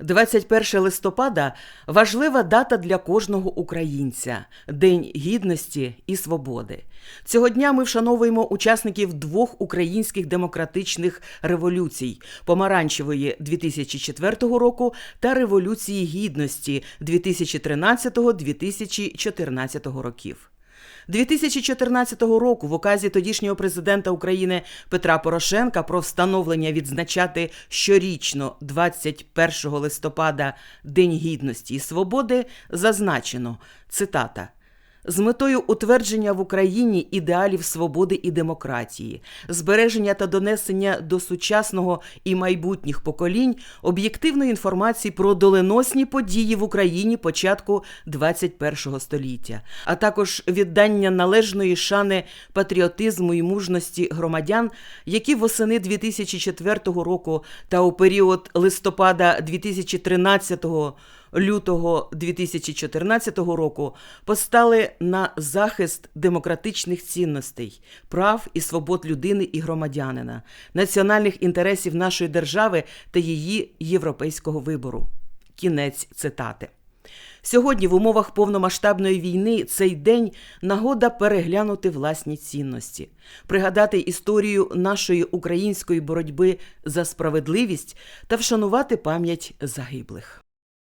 21 листопада важлива дата для кожного українця День гідності і свободи. Цього дня ми вшановуємо учасників двох українських демократичних революцій: помаранчевої 2004 року та Революції Гідності 2013-2014 років. 2014 року в указі тодішнього президента України Петра Порошенка про встановлення відзначати щорічно 21 листопада День гідності і свободи зазначено цитата. З метою утвердження в Україні ідеалів свободи і демократії, збереження та донесення до сучасного і майбутніх поколінь об'єктивної інформації про доленосні події в Україні початку 21 століття, а також віддання належної шани патріотизму і мужності громадян, які восени 2004 року та у період листопада 2013 року лютого 2014 року постали на захист демократичних цінностей, прав і свобод людини і громадянина, національних інтересів нашої держави та її європейського вибору. Кінець цитати. Сьогодні, в умовах повномасштабної війни, цей день нагода переглянути власні цінності, пригадати історію нашої української боротьби за справедливість та вшанувати пам'ять загиблих.